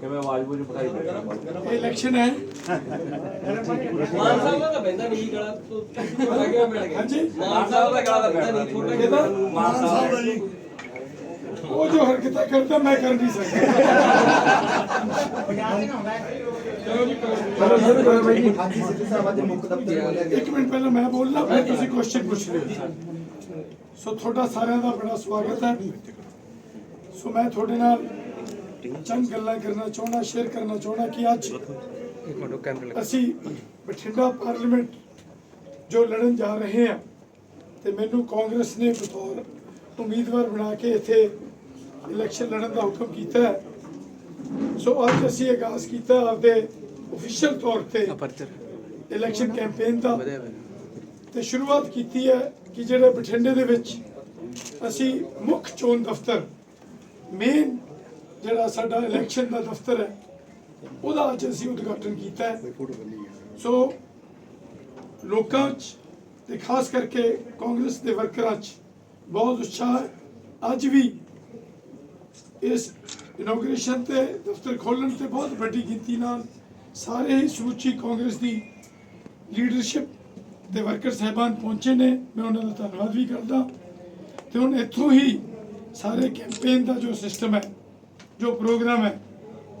ਕਿਵੇਂ ਆਵਾਜ਼ ਬੂਝ ਪਕਾਈ ਇਹ ਇਲੈਕਸ਼ਨ ਹੈ। ਮਾਨ ਸਾਹਿਬ ਦਾ ਤਾਂ ਬੈਂਦਾ ਨਹੀਂ ਗਲਾ। ਤੋਂ ਲੱਗਿਆ ਮਿਲ ਗਿਆ ਹਾਂਜੀ। ਮਾਨ ਸਾਹਿਬ ਦਾ ਗਲਾ ਤਾਂ ਬੈਂਦਾ ਨਹੀਂ ਛੋਟਾ ਇਹਦਾ ਜਿਹਾ ਮਾਨ ਸਾਹਿਬ ਦਾ ਜੀ। ਉਹ ਜੋ ਹਰਕਤਾਂ ਕਰਦਾ ਮੈਂ ਕਰ ਨਹੀਂ ਸਕਦਾ। ਚਲੋ ਜੀ ਕਰੋ। ਸ਼ੁਰੂ ਕਰੋ ਬਾਈ ਜੀ। ਹਾਂਜੀ ਸਿੱਧੂ ਸਾਹਿਬ ਅੱਜ ਮੁੱਖ ਦਫ਼ਤਰ ਬੋਲਿਆ ਗਿਆ। ਇੱਕ ਮਿੰਟ ਪਹਿਲਾਂ ਮੈਂ ਬੋਲਣਾ ਫਿਰ ਤੁਸੀਂ ਕੁਐਸਚਨ ਪੁੱਛ ਲਿਓ। ਸੋ ਤੁਹਾਡਾ ਸਾਰਿਆਂ ਦਾ ਬੜਾ ਸਵਾਗਤ ਹੈ। ਸੋ ਮੈਂ ਤੁਹਾਡੇ ਨਾਲ ਚੰਦ ਗੱਲਾਂ ਕਰਨਾ ਚਾਹੁੰਦਾ ਸ਼ੇਅਰ ਕਰਨਾ ਚਾਹੁੰਦਾ ਕਿ ਅੱਜ ਅਸੀਂ ਬਠਿੰਡਾ ਪਾਰਲੀਮੈਂਟ ਜੋ ਲੜਨ ਜਾ ਰਹੇ ਹਾਂ ਤੇ ਮੈਨੂੰ ਕਾਂਗਰਸ ਨੇ ਬਤੌਰ ਉਮੀਦਵਾਰ ਬਣਾ ਕੇ ਇੱਥੇ ਇਲੈਕਸ਼ਨ ਲੜਨ ਦਾ ਹੁਕਮ ਕੀਤਾ ਹੈ। ਸੋ ਅੱਜ ਅਸੀਂ ਆਗਾਜ਼ ਕੀਤਾ ਆਪਦੇ ਅਫੀਸ਼ੀਅਲ ਤੌਰ ਤੇ ਇਲੈਕਸ਼ਨ ਕੈਂਪੇਨ ਦਾ ਤੇ ਸ਼ੁਰੂਆਤ ਕੀਤੀ ਹੈ ਕਿ ਜਿਹੜੇ ਬਠਿੰਡੇ ਦੇ ਵਿੱਚ ਅਸੀਂ ਮੁੱਖ ਚੋਣ ਦਫ਼ਤਰ ਮੇਨ ਜਿਹੜਾ ਸਾਡਾ ਇਲੈਕਸ਼ਨ ਦਾ ਦਫ਼ਤਰ ਹੈ, ਉਹਦਾ ਅੱਜ ਅਸੀਂ ਉਦਘਾਟਨ ਕੀਤਾ ਸੋ ਲੋਕਾਂ 'ਚ ਤੇ ਖਾਸ ਕਰਕੇ ਕਾਂਗਰਸ ਦੇ ਵਰਕਰਾਂ 'ਚ ਬਹੁਤ ਉਤਸ਼ਾਹ ਹੈ। ਅੱਜ ਵੀ ਇਸ ਇਨੋਗ੍ਰੇਸ਼ਨ ਤੇ ਦਫ਼ਤਰ ਖੋਲ੍ਹਣ ਤੇ ਬਹੁਤ ਵੱਡੀ ਗਿਣਤੀ ਨਾਲ ਸਾਰੇ ਹੀ ਸਮੁੱਚੀ ਕਾਂਗਰਸ ਦੀ ਲੀਡਰਸ਼ਿਪ ਦੇ ਵਰਕਰ ਸਹਿਬਾਨ ਪਹੁੰਚੇ ਨੇ। ਮੈਂ ਉਹਨਾਂ ਦਾ ਧੰਨਵਾਦ ਵੀ ਕਰਦਾ। ਤੇ ਹੁਣ ਇੱਥੋਂ ਹੀ ਸਾਰੇ ਕੈਂਪੇਨ ਦਾ ਜੋ ਸਿਸਟਮ ਹੈ ਜੋ ਪ੍ਰੋਗਰਾਮ ਹੈ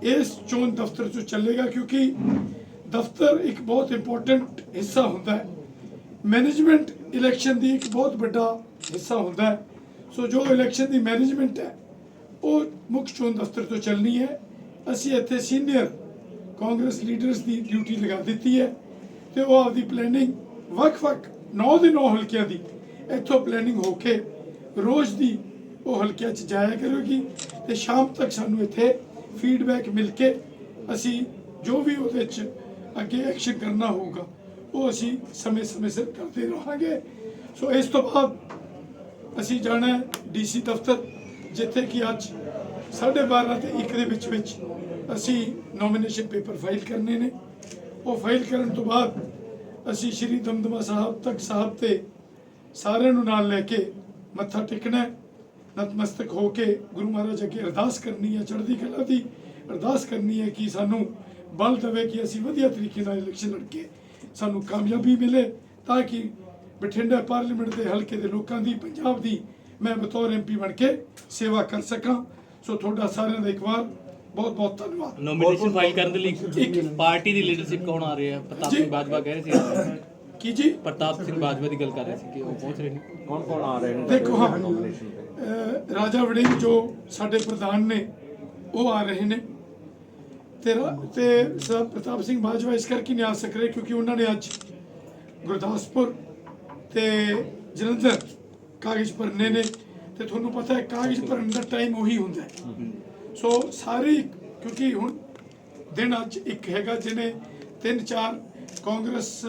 ਇਸ ਚੋਣ ਦਫ਼ਤਰ ਤੋਂ ਚੱਲੇਗਾ ਕਿਉਂਕਿ ਦਫ਼ਤਰ ਇੱਕ ਬਹੁਤ ਇੰਪੋਰਟੈਂਟ ਹਿੱਸਾ ਹੁੰਦਾ ਹੈ ਮੈਨੇਜਮੈਂਟ ਇਲੈਕਸ਼ਨ ਦੀ ਇੱਕ ਬਹੁਤ ਵੱਡਾ ਹਿੱਸਾ ਹੁੰਦਾ ਹੈ ਸੋ ਜੋ ਇਲੈਕਸ਼ਨ ਦੀ ਮੈਨੇਜਮੈਂਟ ਹੈ ਉਹ ਮੁੱਖ ਚੋਣ ਦਫ਼ਤਰ ਤੋਂ ਚੱਲਣੀ ਹੈ ਅਸੀਂ ਇੱਥੇ ਸੀਨੀਅਰ ਕਾਂਗਰਸ ਲੀਡਰਸ ਦੀ ਡਿਊਟੀ ਲਗਾ ਦਿੱਤੀ ਹੈ ਤੇ ਉਹ ਆਪਦੀ ਪਲੈਨਿੰਗ ਵੱਖ-ਵੱਖ ਨੌ ਦੇ ਨੌ ਹਲਕਿਆਂ ਦੀ ਇੱਥੋਂ ਪਲੈਨਿੰਗ ਹੋ ਕੇ ਰੋਜ਼ ਦੀ ਉਹ ਹਲਕਿਆਂ 'ਚ ਜਾਇਆ ਕਰੇਗੀ ਤੇ ਸ਼ਾਮ ਤੱਕ ਸਾਨੂੰ ਇੱਥੇ ਫੀਡਬੈਕ ਮਿਲ ਕੇ ਅਸੀਂ ਜੋ ਵੀ ਉਹਦੇ 'ਚ ਅੱਗੇ ਐਕਸ਼ਨ ਕਰਨਾ ਹੋਊਗਾ, ਉਹ ਅਸੀਂ ਸਮੇਂ-ਸਮੇਂ ਸਿਰ ਕਰਦੇ ਰਹਾਂਗੇ। ਸੋ ਇਸ ਤੋਂ ਬਾਅਦ ਅਸੀਂ ਜਾਣਾ ਡੀਸੀ ਦਫ਼ਤਰ, ਜਿੱਥੇ ਕਿ ਅੱਜ 12:30 ਤੇ 1 ਦੇ ਵਿੱਚ ਵਿੱਚ ਅਸੀਂ ਨੋਮੀਨੇਸ਼ਨ ਪੇਪਰ ਫਾਈਲ ਕਰਨੇ ਨੇ। ਉਹ ਫਾਈਲ ਕਰਨ ਤੋਂ ਬਾਅਦ ਅਸੀਂ ਸ਼੍ਰੀ ਦਮਦਮਾ ਸਾਹਿਬ ਤੱਕ ਸਾਹਿਬ ਤੇ ਸਾਰਿਆਂ ਨੂੰ ਨਾਲ ਲੈ ਕੇ ਮੱਥਾ ਟੇਕਣਾ ਨਤਮਸਤਕ ਹੋ ਕੇ ਗੁਰੂ ਮਹਾਰਾਜ ਅੱਗੇ ਅਰਦਾਸ ਕਰਨੀ ਹੈ ਚੜ੍ਹਦੀ ਕਲਾ ਦੀ ਅਰਦਾਸ ਕਰਨੀ ਹੈ ਕਿ ਸਾਨੂੰ ਬਲ ਦੇਵੇ ਕਿ ਅਸੀਂ ਵਧੀਆ ਤਰੀਕੇ ਨਾਲ ਇਲੈਕਸ਼ਨ ਲੜ ਕੇ ਸਾਨੂੰ ਕਾਮਯਾਬੀ ਮਿਲੇ ਤਾਂ ਕਿ ਬਠਿੰਡਾ ਪਾਰਲੀਮੈਂਟ ਦੇ ਹਲਕੇ ਦੇ ਲੋਕਾਂ ਦੀ ਪੰਜਾਬ ਦੀ ਮੈਂ ਬਤੌਰ ਐਮਪੀ ਬਣ ਕੇ ਸੇਵਾ ਕਰ ਸਕਾਂ। ਸੋ ਤੁਹਾਡਾ ਸਾਰਿਆਂ ਦਾ ਇੱਕ ਵਾਰ ਬਹੁਤ ਬਹੁਤ ਧੰਨਵਾਦ। ਨੋਮੀਨੇਸ਼ਨ ਫਾਈਲ ਕਰਨ ਦੇ ਲਈ ਪਾਰਟੀ ਦੀ ਲੀਡਰਸ਼ਿਪ ਕੌਣ ਆ ਰਹੀ? ਹੈ ਪ੍ਰਤਾਪ ਸਿੰਘ ਬਾਜਵਾ ਕਹਿ ਰਹੇ ਸੀ। ਕੀ ਜੀ? ਪ੍ਰਤਾਪ ਸਿੰਘ ਬਾਜਵਾ ਦੀ ਗੱਲ ਕਰ ਰਹੇ ਸੀ ਕਿ ਉਹ ਪਹੁੰਚ ਰਹੇ ਨੇ। ਕੌਣ ਕੌਣ ਆ ਰਹੇ ਨੇ? ਦੇਖੋ ਹਾਂ? ਅਹ ਰਾਜਾ ਵੜਿੰਗ ਜੋ ਸਾਡੇ ਪ੍ਰਧਾਨ ਨੇ ਉਹ ਆ ਰਹੇ ਨੇ। ਤੇ ਰਾ- ਤੇ ਸਰ ਪ੍ਰਤਾਪ ਸਿੰਘ ਬਾਜਵਾ ਇਸ ਕਰਕੇ ਨਹੀਂ ਆ ਸਕ ਰਹੇ ਕਿਉਂਕਿ ਉਹਨਾਂ ਨੇ ਅੱਜ ਗੁਰਦਾਸਪੁਰ ਤੇ ਜਲੰਧਰ ਕਾਗਜ਼ ਭਰਨੇ ਨੇ। ਤੇ ਤੁਹਾਨੂੰ ਪਤਾ ਹੈ ਕਾਗਜ਼ ਭਰਨ ਦਾ ਟਾਈਮ ਉਹੀ ਹੁੰਦਾ ਹੈ। ਸੋ ਸਾਰੇ ਕਿਉਂਕਿ ਹੁਣ ਦਿਨ ਅੱਜ ਇੱਕ ਹੈਗਾ ਜਿਹਨੇ ਤਿੰਨ ਚਾਰ ਕਾਂਗਰਸ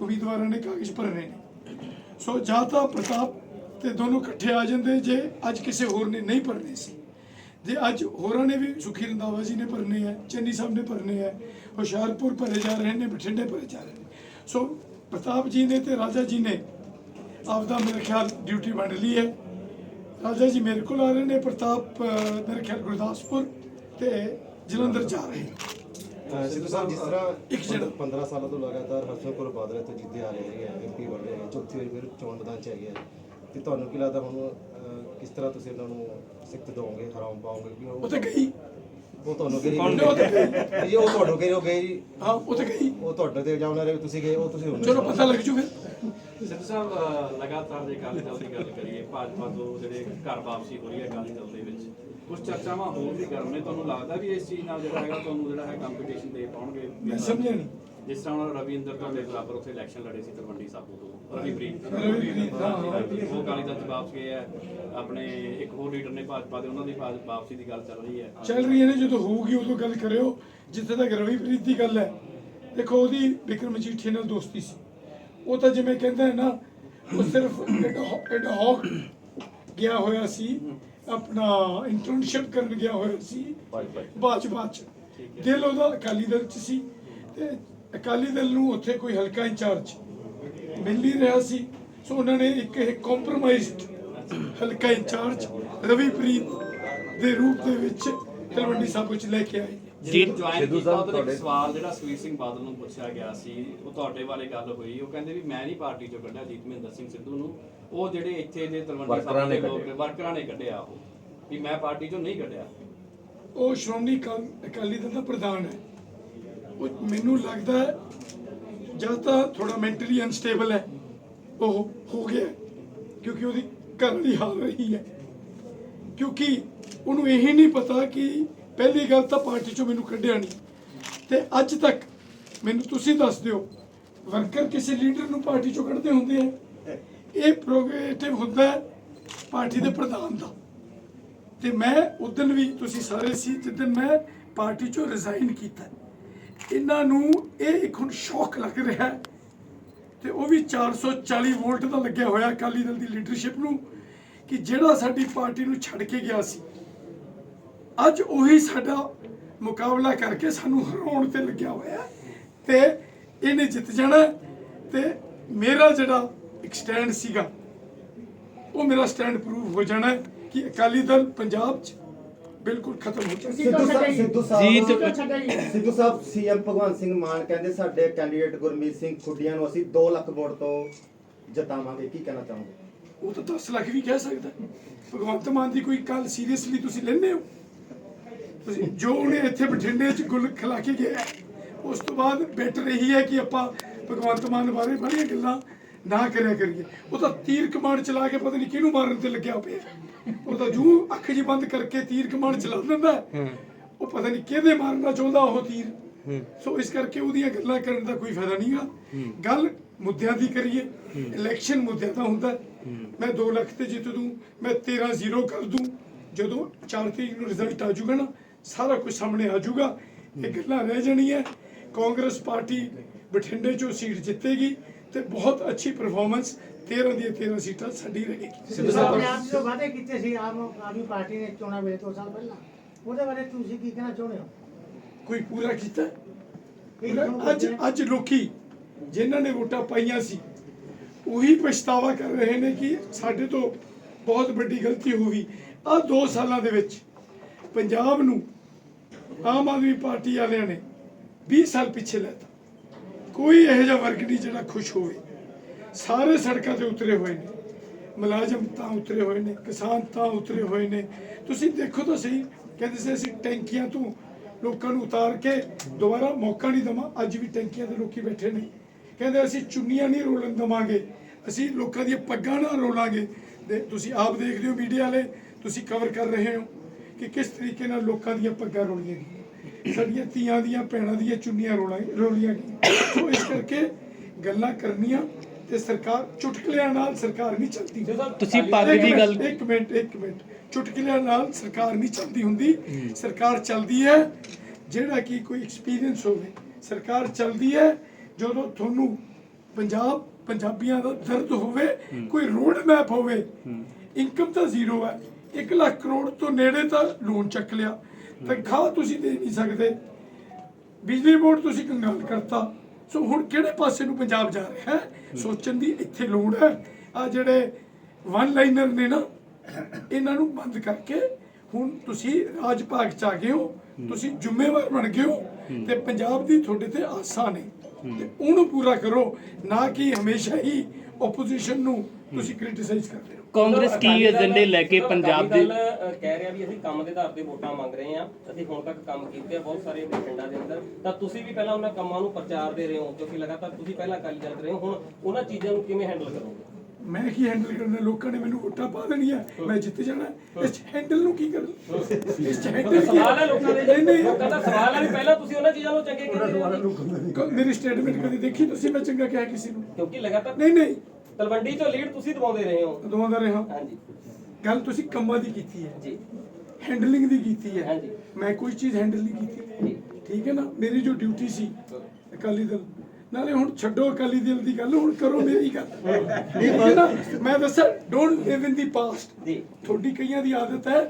ਉਮੀਦਵਾਰਾਂ ਨੇ ਕਾਗਜ਼ ਭਰਨੇ ਨੇ। ਸੋ ਜਾਂ ਤਾਂ ਪ੍ਰਤਾਪ ਤੇ ਦੋਨੋਂ ਇਕੱਠੇ ਆ ਜਾਂਦੇ ਜੇ ਅੱਜ ਕਿਸੇ ਹੋਰ ਨੇ ਨਹੀਂ ਭਰਨੇ ਸੀ। ਜੇ ਅੱਜ ਹੋਰਾਂ ਨੇ ਵੀ ਸੁਖੀ ਰੰਦਾਵਾ ਜੀ ਨੇ ਭਰਨੇ ਹੈ ਚੰਨੀ ਸਾਹਿਬ ਨੇ ਭਰਨੇ ਹੈ ਹੁਸ਼ਿਆਰਪੁਰ ਭਰੇ ਜਾ ਰਹੇ ਨੇ, ਬਠਿੰਡੇ ਭਰੇ ਜਾ ਰਹੇ ਨੇ। ਸੋ ਪ੍ਰਤਾਪ ਜੀ ਨੇ ਤੇ ਰਾਜਾ ਜੀ ਨੇ ਆਪਦਾ ਮੇਰੇ ਖਿਆਲ ਡਿਊਟੀ ਵੰਡ ਲਈ ਹੈ। ਰਾਜਾ ਜੀ ਮੇਰੇ ਕੋਲ ਆ ਰਹੇ ਨੇ, ਪ੍ਰਤਾਪ ਮੇਰੇ ਖਿਆਲ ਗੁਰਦਾਸਪੁਰ ਤੇ ਜਲੰਧਰ ਜਾ ਰਹੇ ਨੇ। ਸਿੱਧੂ ਸਾਹਿਬ ਜਿਸ ਤਰ੍ਹਾਂ ਇੱਕ ਜਿਹੜਾ- 15 ਸਾਲਾਂ ਤੋਂ ਲਗਾਤਾਰ ਹਰਸਿਮਰਤ ਬਾਦਲ ਇੱਥੇ ਜਿੱਤੇ ਆ ਰਹੇ ਹੈਗੇ ਐਮਪੀ ਬਣ ਰਹੇ ਹੈ ਚੌਥੀ ਵਾਰੀ ਫਿਰ ਚੋਣ ਮੈਦਾਨ ਚ ਹੈਗੇ ਆ। ਤੇ ਤੁਹਾਨੂੰ ਕੀ ਲੱਗਦਾ ਹੁਣ ਕਿਸ ਤਰ੍ਹਾਂ ਤੁਸੀਂ ਇਹਨਾਂ ਨੂੰ ਸਿੱਖ ਦੋਗੇ ਹਰਾਮ ਪਾਓਗੇ? ਕਿ ਉਹ ਤੇ ਗਈ। ਉਹ ਤੁਹਾਨੂੰ ਗਈ ਕੌਣ ਉਹ ਤੇ ਤੁਹਾਨੂੰ ਗਈ ਉਹ ਗਈ ਹਾਂ ਉਹ ਤੇ ਗਈ। ਉਹ ਤੁਹਾਡੇ ਤੇ ਇਲਜ਼ਾਮ ਲਾ ਰਹੇ ਤੁਸੀਂ ਗਏ ਉਹ ਤੁਸੀਂ ਹੁਣ ਚਲੋ ਪਤਾ ਲੱਗ ਜੂ ਫਿਰ। ਸਿੱਧੂ ਸਾਹਿਬ ਲਗਾਤਾਰ ਜੇ ਅਕਾਲੀ ਦਲ ਦੀ ਗੱਲ ਕਰੀਏ ਭਾਜਪਾ ਤੋਂ ਜਿਹੜੇ ਘਰ ਵਾਪਸੀ ਹੋ ਰਹੀ ਹੈ ਅਕਾਲੀ ਦਲ ਦੇ ਵਿੱਚ ਕੁਝ ਚਰਚਾਵਾਂ ਹੋਰ ਵੀ ਗਰਮ ਨੇ ਤੁਹਾਨੂੰ ਲੱਗਦਾ ਵੀ ਇਸ ਚੀਜ਼ ਨਾਲ ਜਿਹੜਾ ਹੈਗਾ ਤੁਹਾਨੂੰ ਜਿਹੜਾ ਹੈ ਕੰਪੀਟੀਸ਼ਨ ਦੇ ਪਾਉਣਗੇ? ਮੈਂ ਸਮਝਿਆ ਨਹੀਂ। ਜਿਸ ਤਰ੍ਹਾਂ ਹੁਣ ਰਵੀ ਇੰਦਰ ਤੁਹਾਡੇ ਬਰਾਬਰ ਉੱਥੇ ਇਲੈਕਸ਼ਨ ਲੜੇ ਸੀ ਤਲਵੰਡੀ ਸਾਬੋ ਤੋਂ ਹਾਂ, ਹਾਂ। ਉਹ ਅਕਾਲੀ ਦਲ ਚ ਵਾਪਸ ਗਏ ਆ ਆਪਣੇ ਇੱਕ ਹੋਰ ਲੀਡਰ ਨੇ ਭਾਜਪਾ ਦੇ ਉਹਨਾਂ ਦੀ ਵਾਪਸੀ ਦੀ ਗੱਲ ਚੱਲ ਰਹੀ ਹੈ। ਚੱਲ ਰਹੀ ਹੈ ਨੇ ਜਦੋਂ ਹੋਊਗੀ ਉਦੋਂ ਗੱਲ ਕਰਿਓ ਜਿੱਥੇ ਤੱਕ ਰਵੀਪ੍ਰੀਤ ਦੀ ਗੱਲ ਹੈ। ਦੇਖੋ ਉਹਦੀ ਵਿਕਰਮ ਮਜੀਠੀਆ ਨਾਲ ਦੋਸਤੀ ਸੀ। ਉਹ ਤਾਂ ਜਿਵੇਂ ਕਹਿੰਦਾ ਹੈ ਨਾ ਉਹ ਸਿਰਫ ਐਡ ਹੌਕ ਗਿਆ ਹੋਇਆ ਸੀ ਆਪਣਾ ਇੰਟਰਨਸ਼ਿਪ ਕਰਨ ਗਿਆ ਹੋਇਆ ਸੀ। ਭਾਜਪਾ ਚ। ਦਿਲ ਉਹਦਾ ਅਕਾਲੀ ਦਲ ਚ ਸੀ ਤੇ ਅਕਾਲੀ ਦਲ ਨੂੰ ਉੱਥੇ ਕੋਈ ਹਲਕਾ ਇੰਚਾਰਜ ਮਿਲ ਨਹੀਂ ਰਿਹਾ ਸੀ। ਸੋ ਉਹਨਾਂ ਨੇ ਇੱਕ ਇਹ ਕੰਪਰੋਮਾਈਜ਼ਡ ਹਲਕਾ ਇੰਚਾਰਜ ਰਵੀਪ੍ਰੀਤ ਦੇ ਰੂਪ ਦੇ ਵਿੱਚ ਤਲਵੰਡੀ ਸਾਹਿਬ ਵਿੱਚ ਲੈ ਕੇ ਆਏ। ਜੀ ਸਿੱਧੂ ਸਾਹਿਬ ਤੁਹਾਡੇ- ਸਵਾਲ ਜਿਹੜਾ ਸੁਖਬੀਰ ਸਿੰਘ ਬਾਦਲ ਨੂੰ ਪੁੱਛਿਆ ਗਿਆ ਸੀ ਉਹ ਤੁਹਾਡੇ ਬਾਰੇ ਗੱਲ ਹੋਈ। ਉਹ ਕਹਿੰਦੇ ਵੀ ਮੈਂ ਨਹੀਂ ਪਾਰਟੀ ਚੋਂ ਕੱਢਿਆ ਜੀਤ ਮਹਿੰਦਰ ਸਿੰਘ ਸਿੱਧੂ ਨੂੰ। ਉਹ ਜਿਹੜੇ ਇੱਥੇ ਦੇ ਤਲਵੰਡੀ ਵਰਕਰਾਂ ਸਾਹਿਬ ਨੇ ਦੇ ਲੋਕ ਕੱਢਿਆ। ਵਰਕਰਾਂ ਨੇ ਕੱਢਿਆ ਉਹ ਵੀ ਮੈਂ ਪਾਰਟੀ ਚੋਂ ਨਹੀਂ ਕੱਢਿਆ। ਉਹ ਸ਼੍ਰੋਮਣੀ ਅਕਾਲ- ਅਕਾਲੀ ਦਲ ਦਾ ਪ੍ਰਧਾਨ ਹੈ। ਉਹ ਮੈਨੂੰ ਲੱਗਦਾ ਹੈ ਜਾਂ ਤਾਂ ਥੋੜਾ ਮੈਂਟਲੀ ਅਨਸਟੇਬਲ ਹੈ ਉਹ ਹੋ ਗਿਆ ਹੈ, ਕਿਉਂਕਿ ਉਹਦੀ ਘਰ ਵਾਲੀ ਹਾਲ ਰਹੀ ਹੈ। ਕਿਉਂਕਿ ਉਹਨੂੰ ਇਹ ਨਹੀਂ ਪਤਾ ਕਿ ਪਹਿਲੀ ਗੱਲ ਤਾਂ ਪਾਰਟੀ ਚੋਂ ਮੈਨੂੰ ਕੱਢਿਆ ਨਹੀਂ। ਤੇ ਅੱਜ ਤੱਕ ਮੈਨੂੰ ਤੁਸੀਂ ਦੱਸ ਦਿਓ ਵਰਕਰ ਕਿਸੇ ਲੀਡਰ ਨੂੰ ਪਾਰਟੀ ਚੋਂ ਕੱਢਦੇ ਹੁੰਦੇ ਆ? ਇਹ ਪ੍ਰੋਗਰੇਟਿਵ ਹੁੰਦਾ ਪਾਰਟੀ ਦੇ ਪ੍ਰਧਾਨ ਦਾ। ਤੇ ਮੈਂ ਉਦੋਂ ਵੀ ਤੁਸੀਂ ਸਾਰੇ ਸੀ ਜਿੱਦਣ ਮੈਂ ਪਾਰਟੀ ਚੋਂ ਰਿਜ਼ਾਈਨ ਕੀਤਾ। ਇਹਨਾਂ ਨੂੰ ਇਹ ਇੱਕ ਹੁਣ ਸ਼ੌਕ ਲੱਗ ਰਿਹਾ ਹੈ। ਤੇ ਉਹ ਵੀ 440 ਵੋਲਟ ਦਾ ਲੱਗਿਆ ਹੋਇਆ ਅਕਾਲੀ ਦਲ ਦੀ ਲੀਡਰਸ਼ਿਪ ਨੂੰ, ਕਿ ਜਿਹੜਾ ਸਾਡੀ ਪਾਰਟੀ ਨੂੰ ਛੱਡ ਕੇ ਗਿਆ ਸੀ। ਅੱਜ ਉਹੀ ਸਾਡਾ ਮੁਕਾਬਲਾ ਕਰਕੇ ਸਾਨੂੰ ਹਰਾਉਣ ਤੇ ਲੱਗਿਆ ਹੋਇਆ ਹੈ। ਤੇ ਇਹਨੇ ਜਿੱਤ ਜਾਣਾ ਹੈ। ਤੇ ਮੇਰਾ ਜਿਹੜਾ ਇੱਕ ਸਟੈਂਡ ਸੀਗਾ। ਉਹ ਮੇਰਾ ਸਟੈਂਡ ਪ੍ਰੂਵ ਹੋ ਜਾਣਾ ਹੈ ਕਿ ਅਕਾਲੀ ਦਲ ਪੰਜਾਬ 'ਚ ਬਿਲਕੁਲ ਖਤਮ ਹੋ ਜਾਣਾ ਸਿੱਧੂ ਸਾਹਿਬ ਸਿੱਧੂ ਸਾਹਿਬ। ਤੇ- ਸਿੱਧੂ ਸਾਹਿਬ ਸੀਐਮ ਭਗਵੰਤ ਸਿੰਘ ਮਾਨ ਕਹਿੰਦੇ ਸਾਡੇ ਕੈਂਡੀਡੇਟ ਗੁਰਮੀਤ ਸਿੰਘ ਖੁੱਡੀਆਂ ਨੂੰ ਅਸੀਂ 2 ਲੱਖ ਵੋਟ ਤੋਂ ਜਿਤਾਵਾਂਗੇ। ਕੀ ਕਹਿਣਾ ਚਾਹੋਗੇ? ਉਹ ਤਾਂ 10 ਲੱਖ ਵੀ ਕਹਿ ਸਕਦਾ। ਭਗਵੰਤ ਮਾਨ ਦੀ ਕੋਈ ਗੱਲ ਸੀਰੀਅਸਲੀ ਤੁਸੀਂ ਲੈਂਦੇ ਹੋ? ਤੁਸੀਂ ਜੋ ਉਹਨੇ ਇੱਥੇ ਬਠਿੰਡੇ 'ਚ ਗੁੱਲ ਖਿਲਾ ਕੇ ਗਿਆ ਉਸ ਤੋਂ ਬਾਅਦ ਬੈਟਰ ਇਹੀ ਹੈ ਕਿ ਆਪਾਂ ਭਗਵੰਤ ਮਾਨ ਬਾਰੇ ਬੜੀਆਂ ਗੱਲਾਂ ਨਾ ਕਰਿਆ ਕਰੀਏ। ਉਹ ਤਾਂ ਤੀਰ ਕਮਾਨ ਚਲਾ ਕੇ ਪਤਾ ਨਹੀਂ ਕਿਹਨੂੰ ਮਾਰਨ ਤੇ ਲੱਗਿਆ ਪਿਆ। ਉਹ ਤਾਂ ਜੂ ਅੱਖ ਜੀ ਬੰਦ ਕਰਕੇ ਤੀਰ ਕਮਾਨ ਚਲਾ ਦਿੰਦਾ। ਉਹ ਪਤਾ ਨਹੀਂ ਕਿਹਦੇ ਮਾਰਨਾ ਚਾਹੁੰਦਾ ਉਹ ਤੀਰ। ਸੋ ਇਸ ਕਰਕੇ ਉਹਦੀਆਂ ਗੱਲਾਂ ਕਰਨ ਦਾ ਕੋਈ ਫਾਇਦਾ ਨਹੀਂਗਾ ਗੱਲ ਮੁੱਦਿਆਂ ਦੀ ਕਰੀਏ। ਇਲੈਕਸ਼ਨ ਮੁੱਦਿਆਂ ਦਾ ਹੁੰਦਾ। ਮੈਂ 2 ਲੱਖ ਤੇ ਜਿੱਤ ਦੂੰ ਮੈਂ 13 ਜ਼ੀਰੋ ਕਰ ਦੂੰ। ਜਦੋਂ 4 ਤਰੀਕ ਨੂੰ ਰਿਜ਼ਲਟ ਆ ਜਾਊਗਾ ਨਾ ਸਾਰਾ ਕੁਝ ਸਾਹਮਣੇ ਆ ਜਾਊਗਾ। ਇਹ ਗੱਲਾਂ ਰਹਿ ਜਾਣੀਆਂ। ਕਾਂਗਰਸ ਪਾਰਟੀ ਬਠਿੰਡੇ ਚੋਂ ਸੀਟ ਜਿੱਤੇਗੀ। ਤੇ ਬਹੁਤ ਅੱਛੀ ਪਰਫਾਰਮੈਂਸ 13 ਦੀਆਂ 13 ਸੀਟਾਂ ਸਾਡੀ ਰਹੇਗੀ ਸਿੱਧੂ ਸਾਹਿਬ। ਨੇ ਆਪ ਜੋ ਵਾਅਦੇ ਕੀਤੇ ਸੀ ਆਮ ਆਦਮੀ ਪਾਰਟੀ ਨੇ ਚੋਣਾਂ ਵੇਲੇ ਦੋ ਸਾਲ ਪਹਿਲਾਂ। ਉਹਦੇ ਬਾਰੇ ਤੁਸੀਂ ਕੀ ਕਹਿਣਾ ਚਾਹੁੰਦੇ ਹੋ? ਕੋਈ ਪੂਰਾ ਕੀਤਾ? ਪੂਰਾ- ਅੱਜ? ਅੱਜ ਲੋਕੀ ਜਿਨ੍ਹਾਂ ਨੇ ਵੋਟਾਂ ਪਾਈਆਂ ਸੀ ਉਹੀ ਪਛਤਾਵਾ ਕਰ ਰਹੇ ਨੇ ਕਿ ਸਾਡੇ ਤੋਂ ਬਹੁਤ ਵੱਡੀ ਗਲਤੀ ਹੋ ਗਈ। ਆ 2 ਸਾਲਾਂ ਦੇ ਵਿੱਚ ਪੰਜਾਬ ਨੂੰ ਆਮ ਆਦਮੀ ਪਾਰਟੀ ਵਾਲਿਆਂ ਨੇ 20 ਸਾਲ ਪਿੱਛੇ ਲੈਤਾ ਕੋਈ ਇਹੋ ਜਿਹਾ ਵਰਗ ਨਹੀਂ ਜਿਹੜਾ ਖੁਸ਼ ਹੋਵੇ। ਸਾਰੇ ਸੜਕਾਂ ਤੇ ਉਤਰੇ ਹੋਏ ਨੇ। ਮੁਲਾਜ਼ਮ ਤਾਂ ਉਤਰੇ ਹੋਏ ਨੇ, ਕਿਸਾਨ ਤਾਂ ਉਤਰੇ ਹੋਏ ਨੇ। ਤੁਸੀਂ ਦੇਖੋ ਤਾਂ ਸਹੀ, ਕਹਿੰਦੇ ਸੀ ਅਸੀਂ ਟੈਂਕੀਆਂ ਤੋਂ ਲੋਕਾਂ ਨੂੰ ਉਤਾਰ ਕੇ ਦੁਬਾਰਾ ਮੌਕਾ ਨਹੀਂ ਦਵਾਂ, ਅੱਜ ਵੀ ਟੈਂਕੀਆਂ ਦੇ ਲੋਕੀ ਬੈਠੇ ਨੇ। ਕਹਿੰਦੇ ਅਸੀਂ ਚੁੰਨੀਆਂ ਨਹੀਂ ਰੋਲਣ ਦਵਾਂਗੇ, ਅਸੀਂ ਲੋਕਾਂ ਦੀਆਂ ਪੱਗਾਂ ਨਾ ਰੋਲਾਂਗੇ। ਦੇ ਤੁਸੀਂ ਆਪ ਦੇਖਦੇ ਹੋ ਮੀਡੀਆ ਵਾਲੇ, ਤੁਸੀਂ ਕਵਰ ਕਰ ਰਹੇ ਹੋ ਕਿ ਕਿਸ ਤਰੀਕੇ ਨਾਲ ਲੋਕਾਂ ਦੀਆਂ ਪੱਗਾਂ ਰੋਲੀਆਂ ਗਈਆਂ। ਸਾਡੀਆਂ ਧੀਆਂ ਦੀਆਂ ਭੈਣਾਂ ਦੀਆਂ ਚੁੰਨੀਆਂ ਰੋਲਾਂ ਰੋਲੀਆਂ ਸੋ ਇਸ ਕਰਕੇ ਗੱਲਾਂ ਕਰਨੀਆਂ ਤੇ ਸਰਕਾਰ ਚੁਟਕਲਿਆਂ ਨਾਲ ਸਰਕਾਰ ਨਹੀਂ ਚੱਲਦੀ। ਤੁਸੀਂ ਪੱਗ ਦੀ ਗੱਲ ਇੱਕ ਮਿੰਟ ਇੱਕ ਮਿੰਟ। ਚੁਟਕਲਿਆਂ ਨਾਲ ਸਰਕਾਰ ਨਹੀਂ ਚੱਲਦੀ ਹੁੰਦੀ। ਸਰਕਾਰ ਚੱਲਦੀ ਹੈ। ਜਿਹੜਾ ਕਿ ਕੋਈ ਐਕਸਪੀਰੀਅੰਸ ਹੋਵੇ ਸਰਕਾਰ ਚੱਲਦੀ ਹੈ। ਜਦੋਂ ਤੁਹਾਨੂੰ ਪੰਜਾਬ ਪੰਜਾਬੀਆਂ ਦਾ ਦਰਦ ਹੋਵੇ ਕੋਈ ਰੋਡ ਮੈਪ ਹੋਵੇ ਇਨਕਮ ਤਾਂ ਜ਼ੀਰੋ ਹੈ। 1 ਲੱਖ ਕਰੋੜ ਤੋਂ ਨੇੜੇ ਤਾਂ ਲੋਨ ਚੱਕ ਲਿਆ। ਤਨਖਾਹ ਤੁਸੀਂ ਦੇ ਨਹੀਂ ਸਕਦੇ। ਬਿਜਲੀ ਬੋਰਡ ਤੁਸੀਂ ਕੰਗਾਲ ਕਰਤਾ। ਸੋ ਹੁਣ ਕਿਹੜੇ ਪਾਸੇ ਨੂੰ ਪੰਜਾਬ ਜਾ ਰਿਹਾ ਹੈ? ਸੋਚਣ ਦੀ ਇੱਥੇ ਲੋੜ ਹੈ। ਆ ਜਿਹੜੇ ਵਨ ਲਾਈਨਰ ਨੇ ਨਾ, ਇਹਨਾਂ ਨੂੰ ਬੰਦ ਕਰਕੇ ਹੁਣ ਤੁਸੀਂ ਰਾਜ ਭਾਗ ਚ ਆ ਗਏ ਹੋ। ਤੁਸੀਂ ਜ਼ਿੰਮੇਵਾਰ ਬਣ ਗਏ ਹੋ। ਤੇ ਪੰਜਾਬ ਦੀ ਤੁਹਾਡੇ ਤੇ ਆਸਾਂ ਨੇ। ਤੇ ਉਹਨੂੰ ਪੂਰਾ ਕਰੋ। ਨਾ ਕਿ ਹਮੇਸ਼ਾ ਹੀ ਆਪੋਜੀਸ਼ਨ ਨੂੰ ਤੁਸੀਂ ਕ੍ਰਿਟਿਸਾਈਜ਼ ਕਰਦੇ ਰਹੋ। ਕਾਂਗਰਸ ਕੀ ਏਜੰਡੇ ਲੈ ਕੇ ਪੰਜਾਬ ਦੇ ਕਹਿ ਰਿਹਾ ਵੀ ਅਸੀਂ ਕੰਮ ਦੇ ਆਧਾਰ ਤੇ ਵੋਟਾਂ ਮੰਗ ਰਹੇ ਹਾਂ। ਅਸੀਂ ਹੁਣ ਤੱਕ ਕੰਮ ਕੀਤੇ ਆ ਬਹੁਤ ਸਾਰੇ ਪਿੰਡਾਂ ਦੇ ਅੰਦਰ। ਤਾਂ ਤੁਸੀਂ ਵੀ ਪਹਿਲਾਂ ਉਹਨਾਂ ਕੰਮਾਂ ਨੂੰ ਪ੍ਰਚਾਰ ਦੇ ਰਹੇ ਹੋ ਕਿਉਂਕਿ ਲਗਾਤਾਰ ਤੁਸੀਂ ਪਹਿਲਾਂ ਅਕਾਲੀ ਦਲ ਰਹੇ ਹੋ। ਹੁਣ ਉਹਨਾਂ ਚੀਜ਼ਾਂ ਨੂੰ ਕਿਵੇਂ ਹੈਂਡਲ ਕਰੋਗੇ? ਮੈਂ ਕੀ ਹੈਂਡਲ ਕਰਨਾ? ਲੋਕਾਂ ਨੇ ਮੈਨੂੰ ਵੋਟਾਂ ਪਾ ਦੇਣੀਆਂ। ਮੈਂ ਜਿੱਤ ਜਾਣਾ। ਇਸ ਹੈਂਡਲ ਨੂੰ ਕੀ ਕਰਨਾ? ਇਸ ਹੈਂਡਲ ਕੀ ਸਵਾਲ ਹੈ ਲੋਕਾਂ ਦੇ ਨਹੀਂ ਨਹੀਂ। ਲੋਕਾਂ ਦਾ ਸਵਾਲ ਹੈ ਵੀ ਪਹਿਲਾਂ ਤੁਸੀਂ ਉਹਨਾਂ ਚੀਜ਼ਾਂ ਨੂੰ ਚੰਗੇ ਕਹਿੰਦੇ ਹੋ ਮੇਰੀ ਸਟੇਟਮੈਂਟ ਕਦੀ ਦੇਖੀ ਤੁਸੀਂ? ਮੈਂ ਚੰਗਾ ਕਿਹਾ ਕਿਸੇ ਨੂੰ। ਕਿਉਂਕਿ ਲਗਾਤਾਰ ਨਹੀਂ ਨਹੀਂ। ਤਲਵੰਡੀ ਚੋਂ ਲੀਡ ਤੁਸੀਂ ਦਵਾਉਂਦੇ ਰਹੇ ਹੋ। ਦੋਵਾਂ ਦਾ ਰਿਹਾ ਹਾਂਜੀ। ਗੱਲ ਤੁਸੀਂ ਕੰਮਾਂ ਦੀ ਕੀਤੀ ਹੈ। ਜੀ। ਹੈਂਡਲਿੰਗ ਦੀ ਕੀਤੀ ਹੈ। ਹਾਂਜੀ। ਮੈਂ ਕੋਈ ਚੀਜ਼ ਹੈਂਡਲ ਨਹੀਂ ਕੀਤੀ। ਠੀਕ ਹੈ ਨਾ? ਮੇਰੀ ਜੋ ਡਿਊਟੀ ਸੀ ਅਕਾਲੀ ਦਲ। ਨਾਲੇ ਹੁਣ ਛੱਡੋ ਅਕਾਲੀ ਦਲ ਦੀ ਗੱਲ ਹੁਣ ਕਰੋ ਮੇਰੀ ਗੱਲ। ਠੀਕ ਹੈ ਨਾ? ਮੈਂ ਦੱਸਾਂ don't Liv in the past ਜੀ। ਤੁਹਾਡੀ ਕਈਆਂ ਦੀ ਆਦਤ ਹੈ।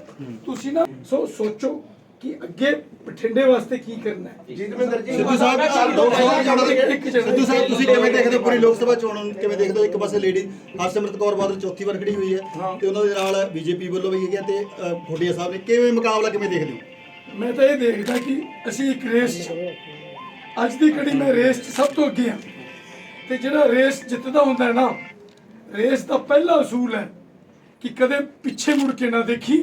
ਤੁਸੀਂ ਨਾ ਸੋ ਸੋਚੋ। ਕਿ ਅੱਗੇ ਬਠਿੰਡੇ ਵਾਸਤੇ ਕੀ ਕਰਨਾ ਹੈ? ਜੀਤਮਿੰਦਰ ਜੀ ਸਿੱਧੂ ਸਾਹਿਬ ਦੋ ਸਵਾਲ ਜਵਾਬ ਇੱਕ ਜਣਾ- ਸਿੱਧੂ ਸਾਹਿਬ ਤੁਸੀਂ ਕਿਵੇਂ ਦੇਖਦੇ ਹੋ ਪੂਰੀ ਲੋਕ ਸਭਾ ਚੋਣ ਨੂੰ? ਕਿਵੇਂ ਦੇਖਦੇ ਹੋ? ਇੱਕ ਪਾਸੇ ਲੇਡੀ ਹਰਸਿਮਰਤ ਕੌਰ ਬਾਦਲ ਚੌਥੀ ਵਾਰ ਖੜੀ ਹੋਈ ਹੈ ਤੇ ਉਹਨਾਂ ਦੇ ਨਾਲ ਬੀਜੇਪੀ ਵੱਲੋਂ ਵੀ ਹੈਗੀ ਹੈ ਤੇ ਖੁੱਡੀਆ ਸਾਹਿਬ ਨੇ ਕਿਵੇਂ ਮੁਕਾਬਲਾ ਕਿਵੇਂ ਦੇਖਦੇ ਹੋ? ਮੈਂ ਤਾਂ ਇਹ ਦੇਖਦਾ ਕਿ ਅਸੀਂ ਇੱਕ ਰੇਸ 'ਚ ਅੱਜ ਦੀ ਘੜੀ ਮੈਂ ਰੇਸ 'ਚ ਸਭ ਤੋਂ ਅੱਗੇ ਆ ਤੇ ਜਿਹੜਾ ਰੇਸ ਜਿੱਤਦਾ ਹੁੰਦਾ ਹੈ ਨਾ ਰੇਸ ਦਾ ਪਹਿਲਾ ਅਸੂਲ ਹੈ ਕਿ ਕਦੇ ਪਿੱਛੇ ਮੁੜ ਕੇ ਨਾ ਦੇਖੀ।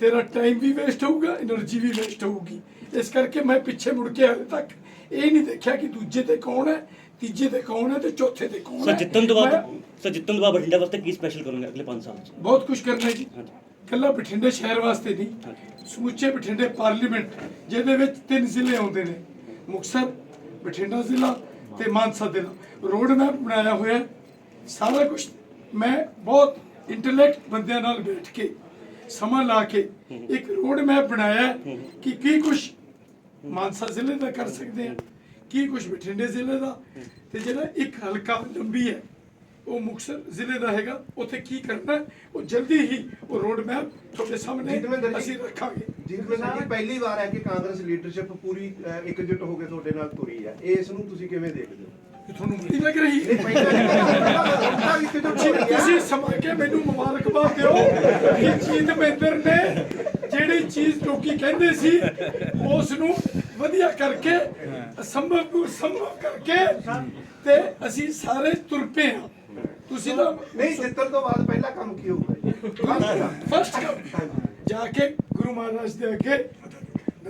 ਤੇਰਾ ਟਾਈਮ ਵੀ ਵੇਸਟ ਹੋਊਗਾ એનર્ਜੀ ਵੀ ਵੇਸਟ ਹੋਊਗੀ। ਇਸ ਕਰਕੇ ਮੈਂ ਪਿੱਛੇ ਮੁੜ ਕੇ ਹਾਲੇ ਤੱਕ ਇਹ ਨਹੀਂ ਦੇਖਿਆ ਕਿ ਦੂਜੇ ਤੇ ਕੌਣ ਹੈ ਤੀਜੇ ਤੇ ਕੌਣ ਹੈ ਤੇ ਚੌਥੇ ਤੇ ਕੌਣ ਹੈ। ਸਰ ਜਿੱਤਣ ਤੋਂ ਬਾਅਦ ਬਠਿੰਡਾ ਵਾਸਤੇ ਕੀ ਸਪੈਸ਼ਲ ਕਰੋਗੇ ਅਗਲੇ 5 ਸਾਲ ਚ? ਬਹੁਤ ਕੁਝ ਕਰਨਾ ਜੀ। ਕੱਲਾ ਬਠਿੰਡੇ ਸ਼ਹਿਰ ਵਾਸਤੇ ਨਹੀਂ ਸਮੁੱਚੇ ਬਠਿੰਡੇ ਪਾਰਲੀਮੈਂਟ ਜਿਹਦੇ ਵਿੱਚ ਤਿੰਨ ਜ਼ਿਲ੍ਹੇ ਆਉਂਦੇ ਨੇ। ਮੁਕਸਰ ਬਠਿੰਡਾ ਜ਼ਿਲ੍ਹਾ ਤੇ ਮਾਨਸਾ ਜ਼ਿਲ੍ਹਾ। ਰੋਡ ਮੈਪ ਬਣਾਇਆ ਹੋਇਆ ਸਾਰਾ ਕੁਝ ਮੈਂ ਬਹੁਤ ਇੰਟੈਲੈਕਟ ਬੰਦਿਆਂ ਨਾਲ ਬੈਠ ਕੇ ਸਮਾਂ ਲਾ ਕੇ ਇੱਕ ਰੋਡ ਮੈਪ ਬਣਾਇਆ ਕਿ ਕੀ ਕੁਝ ਮਾਨਸਾ ਜ਼ਿਲ੍ਹੇ ਦਾ ਕਰ ਸਕਦੇ ਆ ਕੀ ਕੁਝ ਬਠਿੰਡੇ ਜ਼ਿਲ੍ਹੇ ਦਾ। ਤੇ ਜਿਹੜਾ ਇੱਕ ਹਲਕਾ ਲੰਬੀ ਹੈ ਉਹ ਮੁਕਤਸਰ ਜ਼ਿਲ੍ਹੇ ਦਾ ਹੈਗਾ। ਉੱਥੇ ਕੀ ਕਰਨਾ ਉਹ ਜਲਦੀ ਹੀ ਉਹ ਰੋਡ ਮੈਪ ਤੁਹਾਡੇ ਸਾਹਮਣੇ ਅਸੀਂ ਰੱਖਾਂਗੇ। ਜੀਤਮਿੰਦਰ ਜੀ ਪਹਿਲੀ ਵਾਰ ਹੈ ਕਿ ਕਾਂਗਰਸ ਲੀਡਰਸ਼ਿਪ ਪੂਰੀ ਇਕਜੁੱਟ ਹੋ ਕੇ ਤੁਹਾਡੇ ਨਾਲ ਤੁਰੀ ਹੈ। ਇਸ ਨੂੰ ਤੁਸੀਂ ਕਿਵੇਂ ਦੇਖਦੇ ਹੋ? ਤੁਹਾਨੂੰ ਬੜੀ ਲੱਗ ਰਹੀ? ਤੁਸੀਂ ਰਹੀ ਹੈ ਤੁਸੀਂ ਸਮਾ ਕੇ ਮੈਨੂੰ ਮੁਬਾਰਕਬਾਦ ਦਿਓ ਕਿ ਜੀਤ ਮਹਿੰਦਰ ਨੇ ਜਿਹੜੀ ਚੀਜ਼ ਲੋਕੀ ਕਹਿੰਦੇ ਸੀ ਉਸ ਨੂੰ ਵਧੀਆ ਕਰਕੇ ਸੰਭਵ ਨੂੰ ਸੰਭਵ ਕਰਕੇ ਤੇ ਅਸੀਂ ਸਾਰੇ ਤੁਰ ਪਏ ਹਾਂ। ਤੁਸੀਂ ਤਾਂ ਨਹੀਂ ਜਿੱਤਣ ਤੋਂ ਬਾਅਦ ਪਹਿਲਾ ਕੰਮ ਕੀ ਹੋਊਗਾ? ਫਸਟ ਜਾ ਕੇ ਗੁਰੂ ਮਹਾਰਾਜ ਦੇ ਅੱਗੇ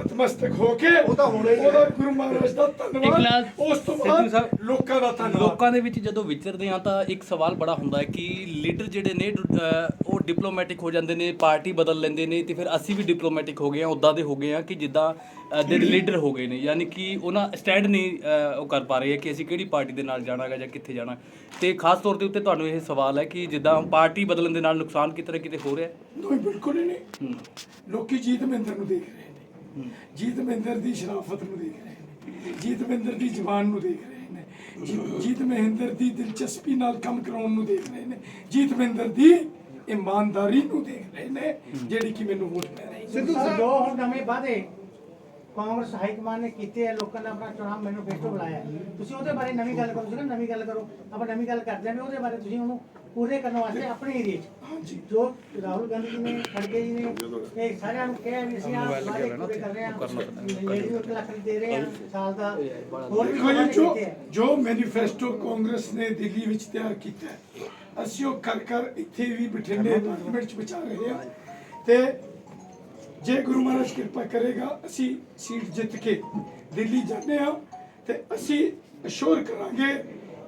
ਨਤਮਸਤਕ ਹੋ ਕੇ ਉਹ ਤਾਂ ਹੋਣਾ ਹੀ ਹੈ। ਉਹਦਾ ਗੁਰੂ ਮਹਾਰਾਜ ਦਾ ਧੰਨਵਾਦ। ਉਸ ਤੋਂ ਸਿੱਧੂ ਬਾਅਦ ਸਾਹਿਬ, ਲੋਕਾਂ ਦਾ ਧੰਨਵਾਦ। ਲੋਕਾਂ ਦੇ ਵਿੱਚ ਜਦੋਂ ਵਿਚਰਦੇ ਆ ਤਾਂ ਇੱਕ ਸਵਾਲ ਬੜਾ ਹੁੰਦਾ ਹੈ ਕਿ ਲੀਡਰ ਜਿਹੜੇ ਨੇ ਅਹ, ਉਹ ਡਿਪਲੋਮੈਟਿਕ ਹੋ ਜਾਂਦੇ ਨੇ ਪਾਰਟੀ ਬਦਲ ਲੈਂਦੇ ਨੇ ਤੇ ਫਿਰ ਅਸੀਂ ਵੀ ਡਿਪਲੋਮੈਟਿਕ ਹੋ ਗਏ ਆ ਉਦਾਂ ਦੇ ਹੋ ਗਏ ਆ ਕਿ ਜਿੱਦਾਂ ਅਹ, ਦੇ ਲੀਡਰ ਹੋ ਗਏ ਨੇ ਯਾਨੀ ਕਿ ਉਹਨਾਂ ਸਟੈਂਡ ਨਹੀਂ ਅਹ, ਉਹ ਕਰ ਪਾ ਰਹੇ ਕਿ ਅਸੀਂ ਕਿਹੜੀ ਪਾਰਟੀ ਦੇ ਨਾਲ ਜਾਣਾਗਾ ਜਾਂ ਕਿੱਥੇ ਜਾਣਾ। ਤੇ ਖਾਸ ਤੌਰ ਦੇ ਉੱਤੇ ਤੁਹਾਨੂੰ ਇਹ ਸਵਾਲ ਹੈ ਕਿ ਜਿੱਦਾਂ ਪਾਰਟੀ ਬਦਲਣ ਦੇ ਨਾਲ ਨੁਕਸਾਨ ਕਿਤੇ ਨਾ ਕਿਤੇ ਹੋ ਰਿਹਾ ਹੈ? ਨਹੀਂ ਬਿਲਕੁਲ ਹੀ ਨਹੀਂ। ਲੋਕੀ ਜੀਤ ਮਹਿੰਦਰ ਨੂੰ ਦੇਖ ਰਹੇ ਜੀਤ ਦੀ ਸ਼ਰਾਫਤ ਨੂੰ ਦੇਖ ਰਹੇ ਨੇ ਜੀਤ ਦੀ ਜ਼ਬਾਨ ਨੂੰ ਦੇਖ ਰਹੇ ਨੇ ਜੀਤ ਮਹਿੰਦਰ ਦੀ ਦਿਲਚਸਪੀ ਨਾਲ ਕੰਮ ਕਰਾਉਣ ਨੂੰ ਦੇਖ ਰਹੇ ਨੇ ਜੀਤ ਦੀ ਇਮਾਨਦਾਰੀ ਨੂੰ ਦੇਖ ਰਹੇ ਨੇ, ਜਿਹੜੀ ਕਿ ਮੈਨੂੰ ਵੋਟ ਪੈ ਰਹੀ ਸਿੱਧੂ ਸਾਹਿਬ ਜੋ ਹੁਣ ਨਵੇਂ ਵਾਅਦੇ ਕਾਂਗਰਸ ਹਾਈ ਕਮਾਂਡ ਨੇ ਕੀਤੇ ਆ, ਲੋਕਾਂ ਦਾ ਆਪਣਾ ਚੁਣਾਵ ਮੈਨੀਫੈਸਟੋ ਬਣਾਇਆ ਹੈ। ਤੁਸੀਂ ਉਹਦੇ ਬਾਰੇ ਨਵੀਂ ਗੱਲ ਕਰੋ, ਤੁਸੀਂ ਨਵੀਂ ਗੱਲ ਕਰੋ, ਆਪਾਂ ਨਵੀਂ ਗੱਲ ਕਰਦੇ ਹਾਂ ਉਹਦੇ ਬਾਰੇ ਤੁਸੀਂ ਉਹਨੂੰ ਪੂਰੇ ਕਰਨ ਵਾਸਤੇ ਆਪਣੇ ਏਰੀਏ 'ਚ। ਹਾਂਜੀ। ਜੋ ਰਾਹੁਲ ਗਾਂਧੀ ਜੀ ਨੇ ਖੜਗੇ ਜੀ ਨੇ ਇਹ ਸਾਰਿਆਂ ਨੂੰ ਕਿਹਾ ਵੀ ਅਸੀਂ ਆ ਵਾਅਦੇ ਪੂਰੇ ਕਰ ਰਹੇ ਹਾਂ। ਨੂੰ ਇੱਕ ਲੱਖ ਦੇ ਰਹੇ ਹਾਂ ਸਾਲ ਦਾ। ਹੋਰ ਵੀ ਦੇਖੋ ਜੀ ਜੋ ਮੈਨੀਫੈਸਟੋ ਕਾਂਗਰਸ ਨੇ ਦਿੱਲੀ ਵਿੱਚ ਤਿਆਰ ਕੀਤਾ ਹੈ, ਅਸੀਂ ਉਹ ਕਰ ਕਰ ਇੱਥੇ ਵੀ ਬਠਿੰਡੇ ਪਾਰਲੀਮੈਂਟ ਚ ਵਿਚਾਰ ਰਹੇ ਹਾਂ। ਤੇ ਜੇ ਗੁਰੂ ਮਹਾਰਾਜ ਕਿਰਪਾ ਕਰੇਗਾ ਅਸੀਂ ਸੀਟ ਜਿੱਤ ਕੇ ਦਿੱਲੀ ਜਾਂਦੇ ਹਾਂ ਤੇ ਅਸੀਂ ਅਸ਼ੋਰ ਕਰਾਂਗੇ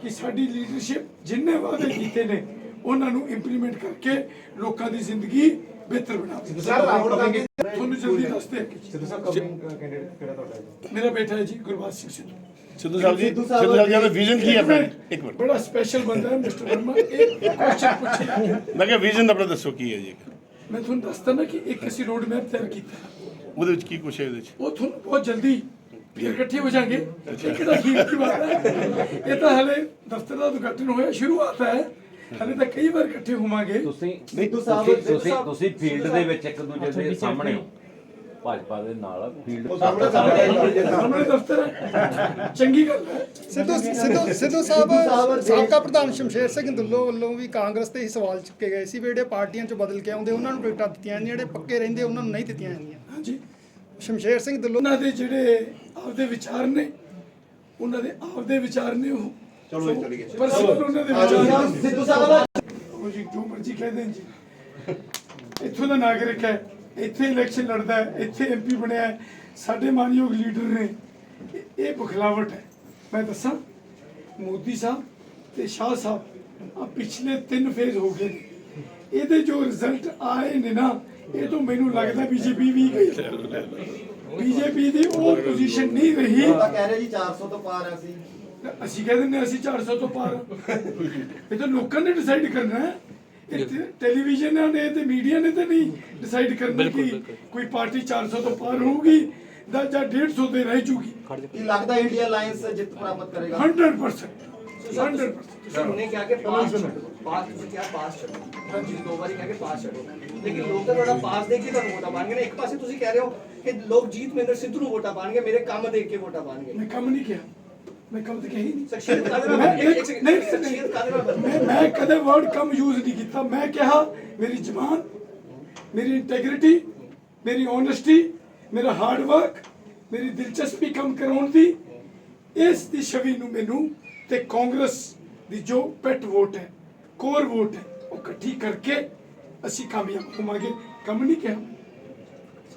ਕਿ ਸਾਡੀ ਲੀਡਰਸ਼ਿਪ ਜਿੰਨੇ ਵਾਅਦੇ ਕੀਤੇ ਨੇ ਉਹਨਾਂ ਨੂੰ ਇੰਪਲੀਮੈਂਟ ਕਰਕੇ ਲੋਕਾਂ ਦੀ ਜ਼ਿੰਦਗੀ ਬਿਹਤਰ ਬਣਾਵੇ ਸਰ ਰਾਹੁਲ ਗਾਂਧੀ ਤੁਹਾਨੂੰ ਜਲਦੀ ਦੱਸਦੇ ਹਾਂ। ਕਿ ਸਿੱਧੂ ਸਾਹਿਬ ਕਮਿੰਗ ਕੈਂਡੀਡੇਟ ਕਿਹੜਾ ਤੁਹਾਡਾ ਹੈ ਮੇਰਾ ਬੇਟਾ ਹੈ ਜੀ ਗੁਰਬਾਜ ਸਿੰਘ ਸਿੱਧੂ। ਸਿੱਧੂ ਸਾਹਿਬ ਜੀ ਸਿੱਧੂ ਸਾਹਿਬ ਜੀ ਦਾ ਵਿਜ਼ਨ ਕੀ ਹੈ ਆਪਣਾ ਇੱਕ ਮਿੰਟ। ਬੜਾ ਸਪੈਸ਼ਲ ਬੰਦਾ ਹੈ ਮਿਸਟਰ ਵਰਮਾ। ਇਹ ਕੁਐਸਚਨ ਪੁੱਛਿਆ ਮੈਂ ਕਿਹਾ ਵਿਜ਼ਨ ਆਪਣਾ ਦੱਸੋ ਕੀ ਹੈ ਜੀ ਮੈਂ ਤੁਹਾਨੂੰ ਦੱਸਦਾ ਨਾ ਕਿ ਇੱਕ ਅਸੀਂ ਰੋਡ ਮੈਪ ਤਿਆਰ ਕੀਤਾ। ਹੈ। ਉਹਦੇ ਵਿੱਚ ਕੀ ਕੁਛ ਹੈ ਇਹਦੇ ਵਿੱਚ? ਉਹ ਤੁਹਾਨੂੰ ਬਹੁਤ ਜਲਦੀ ਫਿਰ ਇਕੱਠੇ ਹੋ ਜਾਾਂਗੇ। ਕਿਹੜਾ ਖੀਰ ਦੀ ਬਾਤ ਹੈ। ਇਹ ਤਾਂ ਹਲੇ ਦਫ਼ਤਰ ਦਾ ਉਦਘਾਟਨ ਹੋਇਆ ਸ਼ੁਰੂਆਤ ਹੈ। ਹਲੇ ਤਾਂ ਕਈ ਵਾਰ ਇਕੱਠੇ ਹੋਵਾਂਗੇ। ਤੁਸੀਂ ਸਿੱਧੂ ਸਾਹਿਬ- ਤੁਸੀਂ- ਤੁਸੀਂ ਸਾਹਿਬ- ਤੁਸੀਂ ਫੀਲਡ ਦੇ ਵਿੱਚ ਇੱਕ ਦੂਜੇ ਦੇ ਸਾਹਮਣੇ ਹੋ। ਭਾਜਪਾ ਦੇ ਨਾਲ ਫੀਲਡ ਸਾਹਮਣੇ ਸਾਹਮਣੇ ਸਾਹਮਣੇ। ਦਫ਼ਤਰ ਹੈ। ਚੰਗੀ ਗੱਲ ਹੈ। ਸਿੱਧੂ ਸਿੱਧੂ ਸਿੱਧੂ ਸਾਹਿਬ ਸਾਬਕਾ ਪ੍ਰਧਾਨ ਸ਼ਮਸ਼ੇਰ ਸਿੰਘ ਦੁੱਲੋ ਵੱਲੋਂ ਵੀ ਕਾਂਗਰਸ ਤੇ ਹੀ ਸਵਾਲ ਚੁੱਕੇ ਗਏ ਸੀ ਵੀ ਜਿਹੜੇ ਪਾਰਟੀਆਂ ਚ ਬਦਲ ਕੇ ਆਉਂਦੇ ਉਹਨਾਂ ਨੂੰ ਟਿਕਟਾਂ ਦਿੱਤੀਆਂ ਜਾਂਦੀਆਂ ਜਿਹੜੇ ਪੱਕੇ ਰਹਿੰਦੇ ਉਹਨਾਂ ਨੂੰ ਨਹੀਂ ਦਿੱਤੀਆਂ ਜਾਂਦੀਆਂ। ਹਾਂਜੀ। ਸ਼ਮਸ਼ੇਰ ਸਿੰਘ ਦੁੱਲੋ ਉਹਨਾਂ ਦੇ ਜਿਹੜੇ ਆਪਦੇ ਵਿਚਾਰ ਨੇ ਉਹਨਾਂ ਦੇ ਆਪਦੇ ਵਿਚਾਰ ਨੇ ਉਹ। ਚਲੋ ਚਲੀਏ। ਪਰਸਨਲ ਉਹਨਾਂ ਦੇ ਵਿਚਾਰ ਨੇ। ਸਿੱਧੂ ਸਾਹਿਬ ਉਹ ਜੀ ਜੋ ਮਰਜ਼ੀ ਕਹਿ ਦੇਣ ਜੀ। ਇੱਥੋਂ ਦਾ ਨਾਗਰਿਕ ਹੈ ਇੱਥੇ ਇਲੈਕਸ਼ਨ ਲੜਦਾ ਹੈ ਇੱਥੇ ਐਮਪੀ ਬਣਿਆ ਹੈ ਸਾਡੇ ਮਾਨਯੋਗ ਲੀਡਰ ਨੇ। ਇਹ- ਇਹ ਬਖਲਾਵਟ ਹੈ। ਮੈਂ ਦੱਸਾਂ ਮੋਦੀ ਸਾਹਿਬ ਤੇ ਸ਼ਾਹ ਸਾਹਿਬ ਆ ਪਿਛਲੇ ਤਿੰਨ ਫੇਜ਼ ਹੋ ਗਏ ਨੇ। ਇਹਦੇ ਜੋ ਰਿਜ਼ਲਟ ਆਏ ਨੇ ਨਾ ਇਹ ਤੋਂ ਮੈਨੂੰ ਲੱਗਦਾ ਬੀਜੇਪੀ ਵੀ ਗਈ। ਬੀਜੇਪੀ ਦੀ ਉਹ ਪੋਜੀਸ਼ਨ ਨਹੀਂ ਰਹੀ। ਤਾਂ ਕਹਿ ਰਹੇ ਜੀ 400 ਤੋਂ ਪਾਰ ਅਸੀਂ। ਅਸੀਂ ਕਹਿ ਦਿੰਦੇ ਅਸੀਂ 400 ਤੋਂ ਪਾਰ। ਇਹ ਤਾਂ ਲੋਕਾਂ ਨੇ ਡਿਸਾਈਡ ਕਰਨਾ ਹੈ। ਟੈਲੀਵਿਜ਼ਨਾਂ ਨੇ ਤੇ ਮੀਡੀਆ ਨੇ ਤੇ ਨਹੀਂ ਡਿਸਾਈਡ ਕਰਨਾ ਕਿ ਕੋਈ ਪਾਰਟੀ 400 ਤੋਂ ਪਾਰ ਹੋਊਗੀ ਦਾ ਜਾਂ 150 ਤੇ ਰਹਿ ਜੂਗੀ। ਕੀ ਲੱਗਦਾ ਇੰਡੀਆ ਅਲਾਈਅੰਸ ਜਿੱਤ ਪ੍ਰਾਪਤ ਕਰੇਗਾ? 100% 100% ਉਹਨੇ ਕਿਹਾ ਕਿ 5 ਪਾਸ ਤੁਸੀਂ ਕਿਹਾ ਪਾਸ ਛੱਡੋ। ਤਾਂ ਜੀ ਦੋ ਵਾਰੀ ਕਹਿ ਪਾਸ ਛੱਡੋ। ਲੇਕਿਨ ਲੋਕ ਤਾਂ ਤੁਹਾਡਾ ਪਾਸ ਦੇ ਕੇ ਤੁਹਾਨੂੰ ਵੋਟਾਂ ਪਾਣਗੇ ਨਾ। ਇੱਕ ਪਾਸੇ ਤੁਸੀਂ ਕਹਿ ਰਹੇ ਹੋ ਕਿ ਲੋਕ ਜੀਤ ਮਹਿੰਦਰ ਸਿੱਧੂ ਨੂੰ ਵੋਟਾਂ ਪਾਣਗੇ ਮੇਰੇ ਕੰਮ ਦੇਖ ਕੇ ਵੋਟਾਂ ਪਾਣਗੇ। ਮੈਂ ਕੰਮ ਨਹੀਂ ਕਿਹਾ। ਮੈਂ ਕਦੇ ਕਹੀ ਨਹੀਂ। ਸ਼ਖਸੀਅਤ ਕਾਦੇ ਮੈਂ ਨਹੀਂ ਸ਼ਖਸੀਅਤ ਕਾਦੇ ਮੈਂ ਮੈਂ ਕਦੇ ਵਰਡ ਕਮ ਯੂਜ਼ ਨਹੀਂ ਕੀਤਾ। ਮੈਂ ਕਿਹਾ ਮੇਰੀ ਜ਼ਬਾਨ ਮੇਰੀ ਇੰਟੈਗ੍ਰਿਟੀ ਮੇਰੀ ਓਨੈਸਟੀ ਮੇਰਾ ਹਾਰਡ ਵਰਕ ਮੇਰੀ ਦਿਲਚਸਪੀ ਕੰਮ ਕਰਾਉਣ ਦੀ ਇਸ ਦੀ ਛਵੀ ਨੂੰ ਮੈਨੂੰ ਤੇ ਕਾਂਗਰਸ ਦੀ ਜੋ ਪੈਟ ਵੋਟ ਹੈ ਕੋਰ ਵੋਟ ਹੈ ਉਹ ਇਕੱਠੀ ਕਰਕੇ ਅਸੀਂ ਕਾਮਯਾਬ ਹੋਵਾਂਗੇ। ਕੰਮ ਨਹੀਂ ਕਿਹਾ।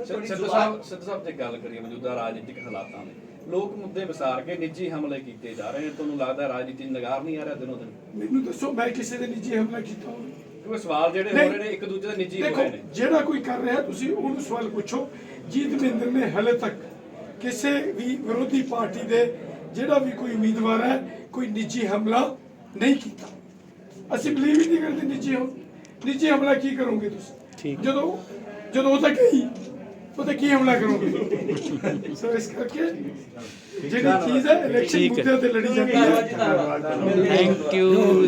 ਸਿੱਧੂ ਸਾਹਿਬ ਸਿੱਧੂ ਸਾਹਿਬ ਜੇ ਗੱਲ ਕਰੀਏ ਮੌਜੂਦਾ ਰਾਜਨੀਤਿਕ ਹਾਲਾਤਾਂ ਦੀ ਲੋਕ ਮੁੱਦੇ ਵਿਸਾਰ ਕੇ ਨਿੱਜੀ ਹਮਲੇ ਕੀਤੇ ਜਾ ਰਹੇ ਨੇ ਤੁਹਾਨੂੰ ਲੱਗਦਾ ਰਾਜਨੀਤੀ ਨਗਾਰ ਨਹੀਂ ਆ ਰਿਹਾ ਦਿਨੋਂ ਦਿਨ? ਮੈਨੂੰ ਦੱਸੋ ਮੈਂ ਕਿਸੇ ਦੇ ਨਿੱਜੀ ਹਮਲਾ ਕੀਤਾ ਹੋਵੇ? ਕਿਉਂਕਿ ਸਵਾਲ ਜਿਹੜੇ ਹੋ ਰਹੇ ਨੇ ਇੱਕ ਦੂਜੇ ਦੇ ਨਿੱਜੀ ਹੋ ਰਹੇ ਨੇ। ਜਿਹੜਾ ਕੋਈ ਕਰ ਰਿਹਾ ਤੁਸੀਂ ਉਹਨੂੰ ਸਵਾਲ ਪੁੱਛੋ। ਜੀਤ ਮਹਿੰਦਰ ਨੇ ਹਲੇ ਤੱਕ ਕਿਸੇ ਵੀ ਵਿਰੋਧੀ ਪਾਰਟੀ ਦੇ ਜਿਹੜਾ ਵੀ ਕੋਈ ਉਮੀਦਵਾਰ ਹੈ ਕੋਈ ਨਿੱਜੀ ਹਮਲਾ ਨਹੀਂ ਕੀਤਾ। ਅਸੀਂ ਬਲੀਵ ਹੀ ਨਹੀਂ ਕਰਦੇ ਨਿੱਜੀ ਹਮ ਨਿੱਜੀ ਹਮਲਾ ਕੀ ਕਰੋਗੇ ਤੁਸੀਂ? ਜਦੋਂ ਜਦੋਂ ਉਹ ਤਾਂ ਗਈ ਉਹ ਤਾਂ ਕੀ ਹਮਲਾ ਕਰੋਗੇ? ਸੋ ਇਸ ਕਰਕੇ ਜਿਹੜੀ ਚੀਜ਼ ਹੈ ਇਲੈਕਸ਼ਨ ਮੁੱਦਿਆਂ ਤੇ ਲੜੀ ਜਾਂਦੀ ਹੈ। Thank you